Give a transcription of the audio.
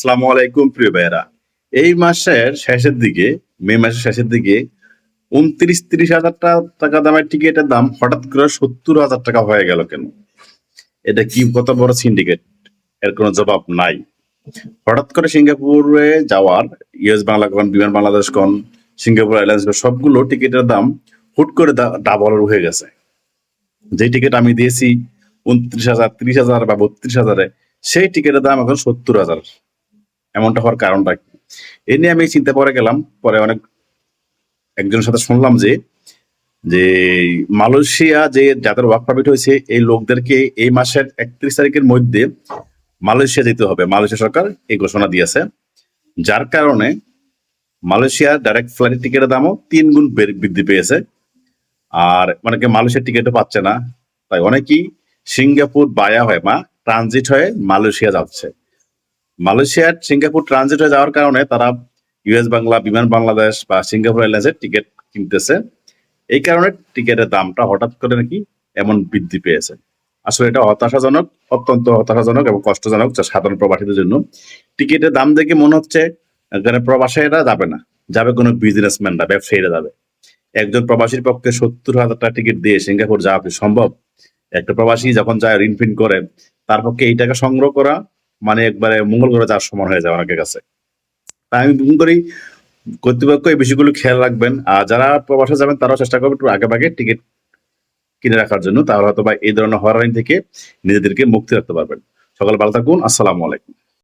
আসসালামু আলাইকুম, প্রিয় ভাইয়েরা। এই মাসের শেষের দিকে, মে মাসের শেষের দিকে উনত্রিশ তিরিশ হাজার টাকা দামের টিকিটের দাম হঠাৎ করে সত্তর হাজার টাকা হয়ে গেল কেন? এটা কি কত বড় সিন্ডিকেট এর কোনো জবাব নাই। হঠাৎ করে সিঙ্গাপুরে যাওয়ার, ইউএস বাংলা কন বিমান বাংলাদেশ কন সিঙ্গাপুর এয়ারলাইন্স, সবগুলো টিকিটের দাম হুট করে ডাবল হয়ে গেছে। যে টিকিট আমি দিয়েছি উনত্রিশ হাজার, ত্রিশ হাজার বা বত্রিশ হাজারে, সেই টিকিটের দাম এখন সত্তর হাজার। এমনটা হওয়ার কারণটা কি? এ নিয়ে আমি চিন্তা করে গেলাম, পরে অনেক একজনের সাথে শুনলাম যে যে মালয়েশিয়া যে যাদের ওয়ার্ক পারমিট হয়েছে, এই লোকদেরকে এই মাসের একত্রিশ তারিখের মধ্যে মালয়েশিয়া যেতে হবে। মালয়েশিয়া সরকার এই ঘোষণা দিয়েছে, যার কারণে মালয়েশিয়ার ডাইরেক্ট ফ্লাইটের টিকিটের দামও তিন গুণ বৃদ্ধি পেয়েছে। আর অনেকে মালয়েশিয়ার টিকিটও পাচ্ছে না, তাই অনেকেই সিঙ্গাপুর বায়া হয়ে মা ট্রানজিট হয়ে মালয়েশিয়া যাচ্ছে। মালয়েশিয়ার সিঙ্গাপুর ট্রানজিট হয়ে যাওয়ার কারণে তারা ইউএস বাংলা, বিমান, বাংলাদেশ বা সিঙ্গাপুর এয়ারলাইন্সের টিকিট কিনতেছে। এই কারণে টিকিটের দামটা হঠাৎ করে নাকি এমন বৃদ্ধি পেয়েছে। আসলে এটা হতাশাজনক, অত্যন্ত হতাশাজনক এবং কষ্টজনক সাধারণ প্রবাসীদের জন্য। টিকিটের দাম দেখে মনে হচ্ছে প্রবাসীরা যাবে না। যাবে কোনো বিজনেসম্যানরা ব্যবসায়ীরা যাবে। একজন প্রবাসীর পক্ষে সত্তর হাজার টাকা টিকিট দিয়ে সিঙ্গাপুর যাওয়া সম্ভব? একটা প্রবাসী যখন যায় ঋণ ফিন করে, তার পক্ষে এই টাকা সংগ্রহ করা মানে একবারে মঙ্গল গ্রহ যাওয়ার সমান হয়ে যায় অনেকের কাছে। আমি মনে করি। কর্তৃপক্ষ এই বিষয়গুলো খেয়াল রাখবেন। আর যারা প্রবাসে যাবেন, তারাও চেষ্টা করবেন একটু আগে ভাগে টিকিট কিনে রাখার জন্য। তাহলে হয়তো বা এই ধরনের হয়রানি থেকে নিজেদেরকে মুক্তি রাখতে পারবেন। সকাল ভালো থাকুন। আসসালামু আলাইকুম।